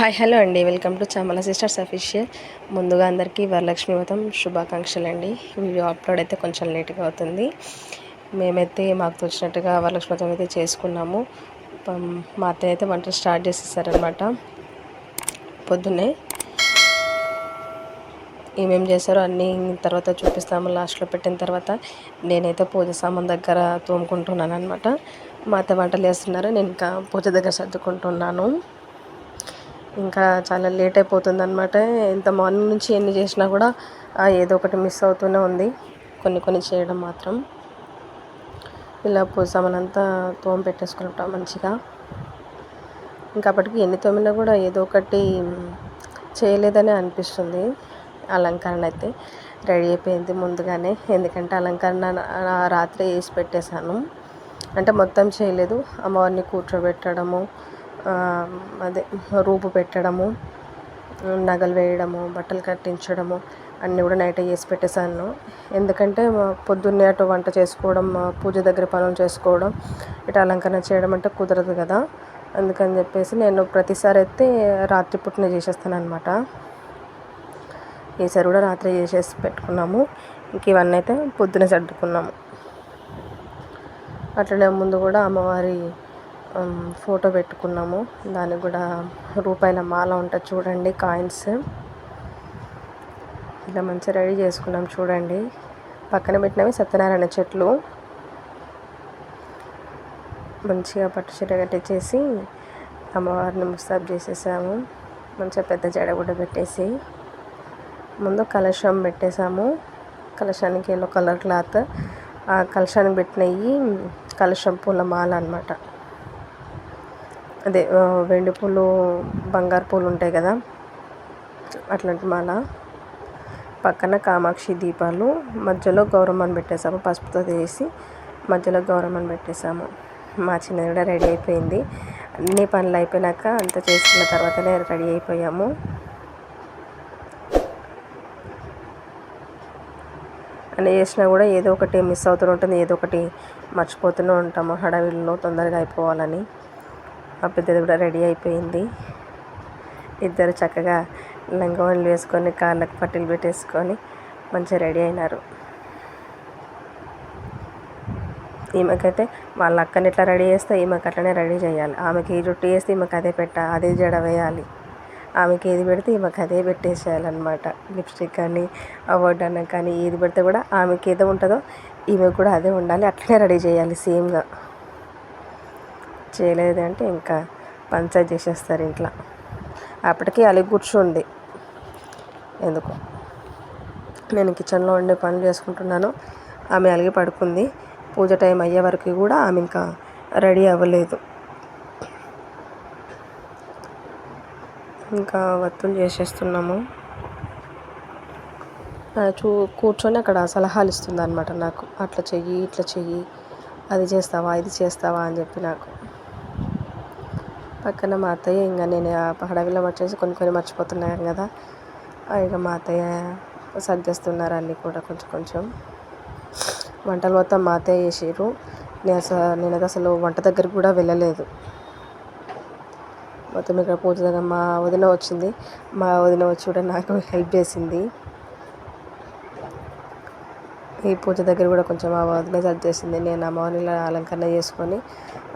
Hi hello అండి. Welcome to Chamala sisters official. ముందుగా అందరికీ వరలక్ష్మి వ్రతం శుభాకాంక్షలు అండి వీడియో అప్లోడ్ అయితే కొంచెం లేట్గా అవుతుంది. మేమైతే మాకు తోచినట్టుగా వరలక్ష్మి వ్రతం అయితే చేసుకున్నాము. మా అత్తయ్య అయితే వంట స్టార్ట్ చేసేసారనమాట పొద్దున్నే ఏమేం చేశారో అన్నీ తర్వాత చూపిస్తాము. లాస్ట్లో పెట్టిన తర్వాత నేనైతే పూజ సామాన్ దగ్గర తోముకుంటున్నాను అనమాట మా అత్త వంటలు చేస్తున్నారు నేను ఇంకా పూజ దగ్గర సర్దుకుంటున్నాను. ఇంకా చాలా లేట్ అయిపోతుంది అనమాట ఇంత మార్నింగ్ నుంచి ఎన్ని చేసినా కూడా ఏదో ఒకటి మిస్ అవుతూనే ఉంది. కొన్ని కొన్ని చేయడం మాత్రం. ఇలా పూజ తోమ పెట్టేసుకుంటాం మంచిగా. ఇంకా అప్పటికి ఎన్ని తోమినా కూడా ఏదో ఒకటి చేయలేదని అనిపిస్తుంది. అలంకరణ అయితే రెడీ అయిపోయింది ముందుగానే. ఎందుకంటే అలంకరణ రాత్రి వేసి పెట్టేశాను. అంటే మొత్తం చేయలేదు. అమ్మవారిని కూర్చోబెట్టడము అదే రూపు పెట్టడము నగలు వేయడము బట్టలు కట్టించడము అన్నీ కూడా నైట్ చేసి పెట్టేశాను. ఎందుకంటే మా పొద్దున్నే అటు వంట చేసుకోవడం పూజ దగ్గర పనులు చేసుకోవడం ఇటు అలంకరణ చేయడం అంటే కుదరదు కదా. అందుకని చెప్పేసి నేను ప్రతిసారి అయితే రాత్రి పుట్టిన చేసేస్తాను అనమాట ఈసారి కూడా రాత్రి చేసేసి పెట్టుకున్నాము. ఇంక ఇవన్నీ అయితే పొద్దున సర్దుకున్నాము. అట్లనే ముందు కూడా అమ్మవారి ఫోటో పెట్టుకున్నాము. దానికి కూడా రూపాయల మాల ఉంటుంది చూడండి కాయిన్స్. ఇలా మంచిగా రెడీ చేసుకున్నాం చూడండి. పక్కన పెట్టినవి సత్యనారాయణ చెట్లు. మంచిగా పట్టు చీర కట్టించేసి అమ్మవారిని ముస్తాబ్ చేసేసాము. మంచిగా పెద్ద జడ కూడా పెట్టేసి. ముందు కలశం పెట్టేసాము. కలశానికి ఎల్లో కలర్ క్లాత్ ఆ కలశానికి పెట్టినవి కలశం పూల మాల అనమాట అదే వెండి పూలు బంగారు పూలు ఉంటాయి కదా. అట్లాంటి మాల. పక్కన కామాక్షి దీపాలు. మధ్యలో గౌరమ్మని పెట్టేసాము పసుపుతో చేసి మధ్యలో గౌరమ్మని పెట్టేసాము మా చిన్నది కూడా రెడీ అయిపోయింది. అన్ని పనులు అయిపోయినాక అంత చేసుకున్న తర్వాతనే రెడీ అయిపోయాము. అన్నీ చేసినా కూడా ఏదో ఒకటి మిస్ అవుతూనే ఉంటుంది. ఏదో ఒకటి మర్చిపోతూనే ఉంటాము. హడావిడిలో తొందరగా అయిపోవాలని. ఆ పెద్దది కూడా రెడీ అయిపోయింది. ఇద్దరు చక్కగా లంగవన్లు వేసుకొని కాళ్ళకు పట్టీలు పెట్టేసుకొని మంచిగా రెడీ అయినారు. ఈమెకైతే వాళ్ళ అక్కని ఎట్లా రెడీ చేస్తే ఈమెకు అట్లనే రెడీ చేయాలి. ఆమెకి ఈ జుట్టు వేస్తే ఈమెకు అదే పెట్ట అదే జడ వేయాలి. ఆమెకి ఏది పెడితే ఈమెకు అదే పెట్టేసేయాలన్నమాట. లిప్స్టిక్ కానీ అన్న కానీ ఏది పెడితే కూడా ఆమెకి ఏదో ఉంటుందో ఈమె కూడా అదే ఉండాలి. అట్లనే రెడీ చేయాలి సేమ్గా. చేయలేదు అంటే ఇంకా పంచాయత్ చేసేస్తారు ఇంట్లో. అప్పటికి అలిగి కూర్చుంది ఎందుకు. నేను కిచెన్లో ఉండే పనులు చేసుకుంటున్నాను. ఆమె అలిగి పడుకుంది. పూజ టైం అయ్యే వరకు కూడా ఆమె ఇంకా రెడీ అవ్వలేదు. ఇంకా వత్తులు చేసేస్తున్నాము. చూ కూర్చొని అక్కడ సలహాలు ఇస్తుంది అనమాట నాకు. అట్లా చెయ్యి ఇట్లా చెయ్యి. అది చేస్తావా ఇది చేస్తావా అని చెప్పి నాకు. పక్కన మా అత్తయ్య ఇంకా నేను ఆ హడావిలో వచ్చేసి కొన్ని కొన్ని మర్చిపోతున్నాను కదా. ఇక మా అత్తయ్య సర్దేస్తున్నారు అన్నీ కూడా కొంచెం కొంచెం. వంటలు మొత్తం మా అత్తయ్య చేసారు నేను అసలు నేను అసలు వంట దగ్గరికి కూడా వెళ్ళలేదు. మొత్తం ఇక్కడ పూజ దగ్గర మా వదిన వచ్చింది. మా వదిన వచ్చి కూడా నాకు హెల్ప్ చేసింది. ఈ పూజ దగ్గర కూడా కొంచెం మా వదిన సర్ది చేసింది నేను అమ్మవారిని ఇలా అలంకరణ చేసుకొని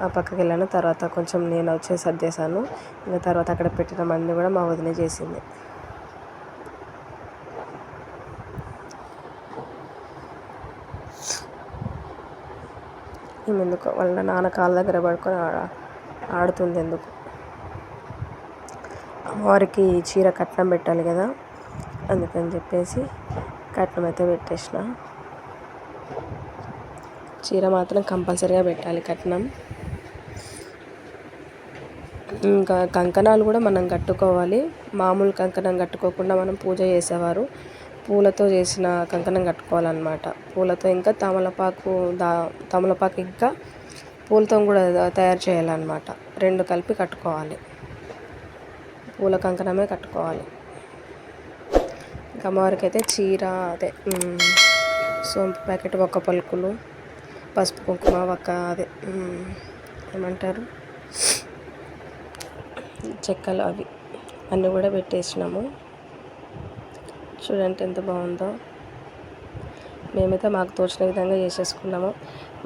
ఆ పక్కకి వెళ్ళాను. తర్వాత కొంచెం నేను వచ్చి సర్ది చేశాను ఇంకా తర్వాత అక్కడ పెట్టిన మంది కూడా మా వదిన చేసింది. ఎందుకు వాళ్ళ నాన్న కాళ్ళ దగ్గర పడుకొని ఆ- ఆడుతుంది ఎందుకు? అమ్మవారికి చీర కట్నం పెట్టాలి కదా అందుకని చెప్పేసి కట్నం అయితే పెట్టేసిన. చీర మాత్రం కంపల్సరీగా పెట్టాలి కట్నం. ఇంకా కంకణాలు కూడా మనం కట్టుకోవాలి. మామూలు కంకణం కట్టుకోకుండా మనం పూజ చేసేవారు. పూలతో చేసిన కంకణం కట్టుకోవాలన్నమాట. పూలతో ఇంకా తమలపాకు దా తమలపాకు ఇంకా పూలతో కూడా తయారు చేయాలన్నమాట. రెండు కలిపి కట్టుకోవాలి. పూల కంకణమే కట్టుకోవాలి. ఇంకా అమ్మవారికి అయితే చీర అదే సోంపు ప్యాకెట్ ఒక్క పలుకులు. పసుపు కుంకుమ ఒక అదే ఏమంటారు? చెక్కలు అవి అన్నీ కూడా పెట్టేసినాము. చూడండి ఎంత బాగుందో. మేమైతే మాకు తోచిన విధంగా చేసేసుకున్నాము.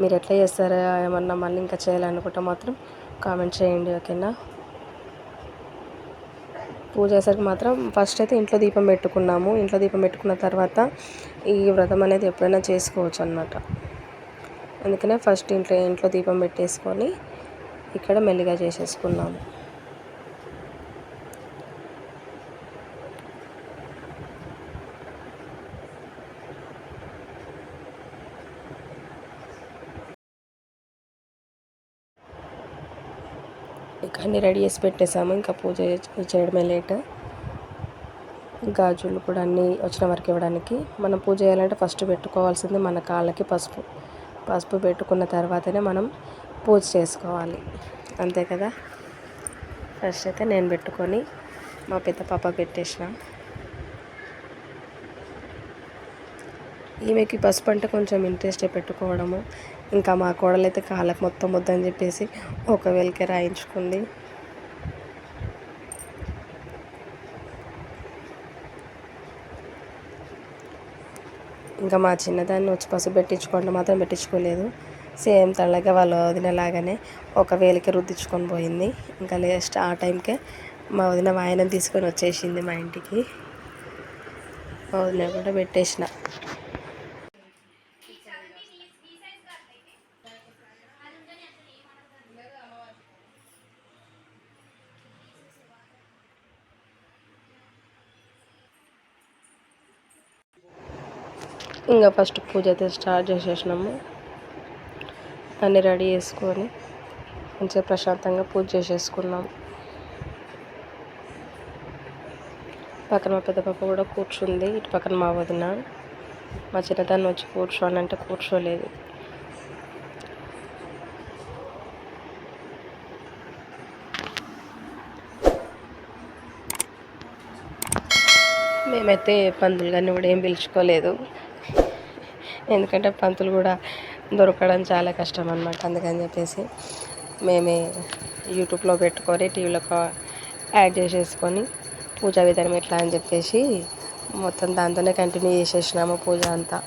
మీరు ఎట్లా చేస్తారా ఏమన్నా మళ్ళీ ఇంకా చేయాలనుకుంటే మాత్రం కామెంట్ చేయండి ఓకేనా? పూజ చేసరికి మాత్రం ఫస్ట్ అయితే ఇంట్లో దీపం పెట్టుకున్నాము. ఇంట్లో దీపం పెట్టుకున్న తర్వాత ఈ వ్రతం అనేది ఎప్పుడైనా చేసుకోవచ్చు అనమాట అందుకనే ఫస్ట్ ఇంట్లో ఇంట్లో దీపం పెట్టేసుకొని ఇక్కడ మెల్లిగా చేసేసుకున్నాము ఇక అన్నీ రెడీ చేసి పెట్టేసాము ఇంకా పూజ చేయడమే లేట్. గాజులు కూడా అన్నీ వచ్చిన వరకు ఇవ్వడానికి. మనం పూజ చేయాలంటే ఫస్ట్ పెట్టుకోవాల్సింది మన కాళ్ళకి పసుపు. పసుపు పెట్టుకున్న తర్వాతనే మనం పూజ చేసుకోవాలి. అంతే కదా? ఫస్ట్ అయితే నేను పెట్టుకొని మా పెద్ద పాప పెట్టేసిన. ఈమెకి పసుపు అంటే కొంచెం ఇంట్రెస్ట్ పెట్టుకోవడము. ఇంకా మా కోడలైతే కాళ్ళకి మొత్తం వద్దని చెప్పేసి ఒకవేళకి రాయించుకుంది. ఇంకా మా చిన్నదాన్ని వచ్చి పసుపు పెట్టించుకోండి మాత్రం పెట్టించుకోలేదు. సేమ్ తల్లగా వాళ్ళు వదినలాగానే ఒక వేలికి రుద్దించుకొని పోయింది. ఇంకా లేస్ట్ ఆ టైంకే మా వదిన వాయనం తీసుకొని వచ్చేసింది మా ఇంటికి. మా వదిన కూడా పెట్టేసిన. ఇంకా ఫస్ట్ పూజ అయితే స్టార్ట్ చేసేసినాము. అన్నీ రెడీ చేసుకొని మంచిగా ప్రశాంతంగా పూజ చేసేసుకున్నాం. పక్కన మా పెద్ద పాప కూడా కూర్చుంది. ఇటు పక్కన మా వదిన. మా చిన్నదాన్ని వచ్చి కూర్చోని అంటే కూర్చోలేదు. మేమైతే పందులు కానీ కూడా ఏం పిలుచుకోలేదు. ఎందుకంటే పంతులు కూడా దొరకడం చాలా కష్టం అనమాట అందుకని చెప్పేసి మేమే యూట్యూబ్లో పెట్టుకొని టీవీలో యాడ్ చేసేసుకొని పూజా విధానం ఎట్లా అని చెప్పేసి మొత్తం దాంతోనే కంటిన్యూ చేసేసినాము పూజ అంతా.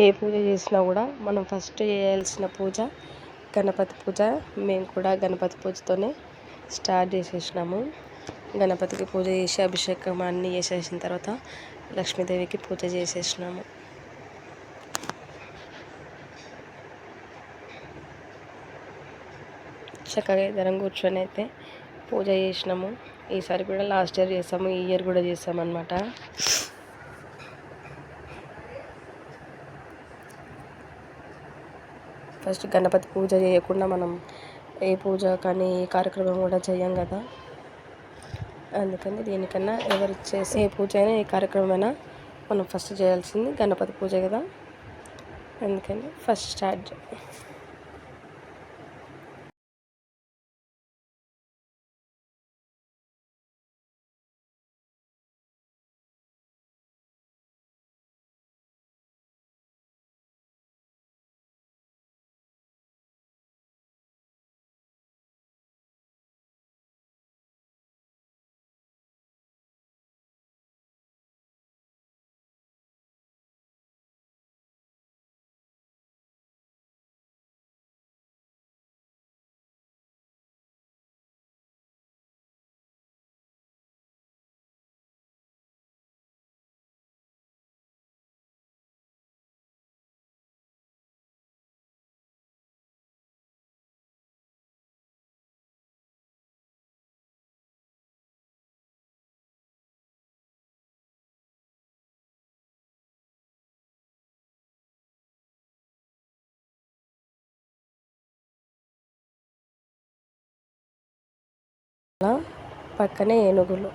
ఏ పూజ చేసినా కూడా మనం ఫస్ట్ చేయాల్సిన పూజ గణపతి పూజ. మేము కూడా గణపతి పూజతోనే స్టార్ట్ చేసేసినాము. గణపతికి పూజ చేసి అభిషేకం అన్నీ చేసేసిన తర్వాత లక్ష్మీదేవికి పూజ చేసేసినాము. చక్కగా ఇద్దరం కూర్చొని అయితే పూజ చేసినాము. ఈసారి కూడా లాస్ట్ ఇయర్ చేసాము ఈ ఇయర్ కూడా చేసామన్నమాట. ఫస్ట్ గణపతి పూజ చేయకుండా మనం ఏ పూజ కానీ ఏ కార్యక్రమం కూడా చేయం కదా. అందుకని దీనికన్నా ఎవరు చేసే ఏ పూజ అయినా ఏ కార్యక్రమం అయినా మనం ఫస్ట్ చేయాల్సింది గణపతి పూజ కదా. అందుకని ఫస్ట్ స్టార్ట్ పక్కనే ఏనుగులు.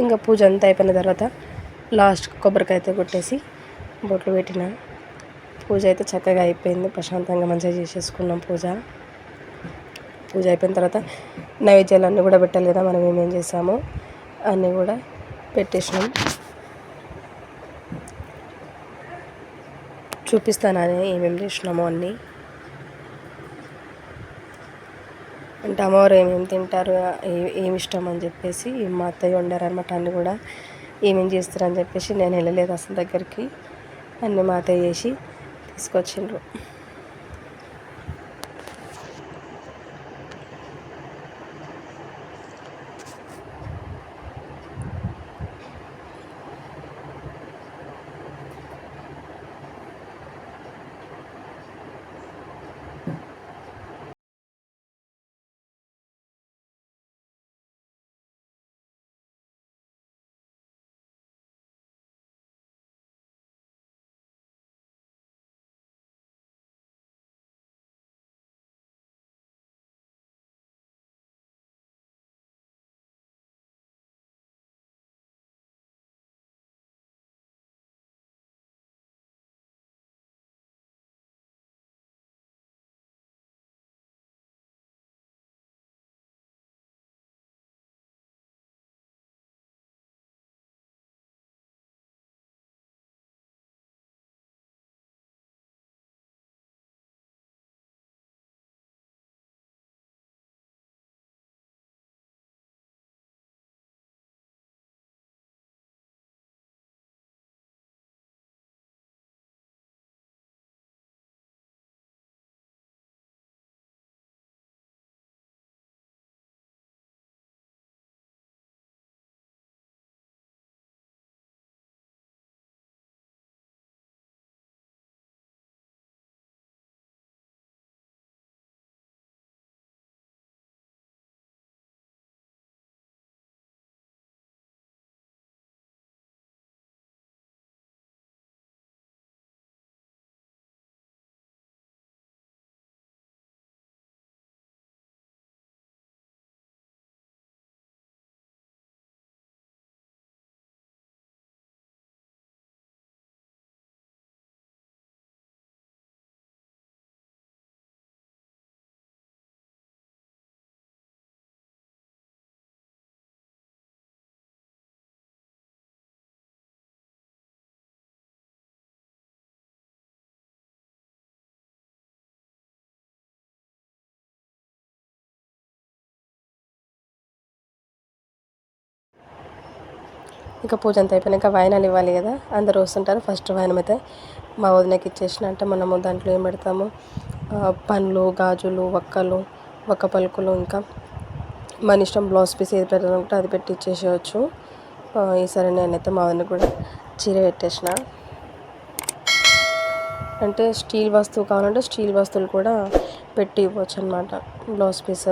ఇంకా పూజ అంతా అయిపోయిన తర్వాత లాస్ట్ కొబ్బరికాయ అయితే కొట్టేసి బొట్లు పెట్టిన. పూజ అయితే చక్కగా అయిపోయింది. ప్రశాంతంగా మంచిగా చేసేసుకున్నాం పూజ. పూజ అయిపోయిన తర్వాత నైవేద్యాలు అన్నీ కూడా పెట్టాలి కదా మనం ఏమేం చేసామో అన్నీ కూడా పెట్టేసినాం. చూపిస్తాను ఏమేమి చేసినామో అన్నీ. అంటే అమ్మవారు ఏమేమి తింటారు ఏమి ఇష్టం అని చెప్పేసి మా అత్తయ్య వండారనమాట అన్ని కూడా. ఏమేమి చేస్తారని చెప్పేసి నేను వెళ్ళలేదు అసలు దగ్గరికి. అన్నీ మా అత్తయ్య చేసి తీసుకొచ్చిండ్రు. ఇంకా పూజ అంతా అయిపోయినాక వాయనాలు ఇవ్వాలి కదా. అందరూ వస్తుంటారు. ఫస్ట్ వాయనం అయితే మా వదినకి ఇచ్చేసిన. అంటే మనము దాంట్లో ఏం పెడతాము? పండ్లు గాజులు వక్కలు వక్క పలుకులు ఇంకా. మన ఇష్టం బ్లౌజ్ పీస్ ఏది పెట్టాలంటే అది పెట్టి ఇచ్చేసేయచ్చు. ఈసారి నేనైతే మా వదిన కూడా చీర పెట్టేసిన. అంటే స్టీల్ వస్తువు కావాలంటే స్టీల్ వస్తువులు కూడా పెట్టి ఇవ్వచ్చు అనమాట బ్లౌజ్ పీస్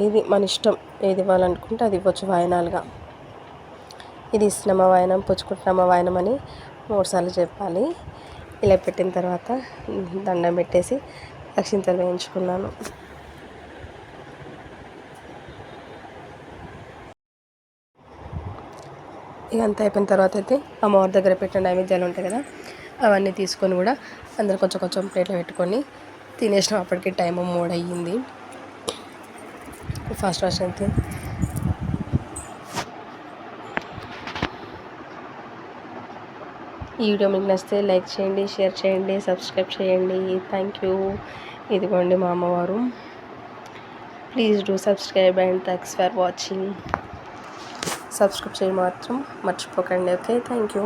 ఏది మన ఇష్టం ఏది ఇవ్వాలనుకుంటే అది ఇవ్వచ్చు వాయనాలుగా. ఇది ఇస్తున్నామా వాయనం పుచ్చుకుంటున్నామా వాయనం అని మూడుసార్లు చెప్పాలి. ఇలా పెట్టిన తర్వాత దండం పెట్టేసి అక్షింతలు వేయించుకున్నాను. ఇదంతా అయిపోయిన తర్వాత అయితే అమ్మవారి దగ్గర పెట్టిన నైవేద్యాలు ఉంటాయి కదా అవన్నీ తీసుకొని కూడా అందరు కొంచెం కొంచెం ప్లేట్లో పెట్టుకొని తినేసినాం. అప్పటికి టైం మూడు అయ్యింది ఫాస్ట్ ఫాస్ట్ అయితే ఈ వీడియో మీకు నచ్చితే లైక్ చేయండి షేర్ చేయండి సబ్స్క్రైబ్ చేయండి. థ్యాంక్ యూ ఇదిగోండి మా అమ్మవారు. Please do subscribe and thanks for watching subscribe చేయడం మాత్రం మర్చిపోకండి. Okay thank you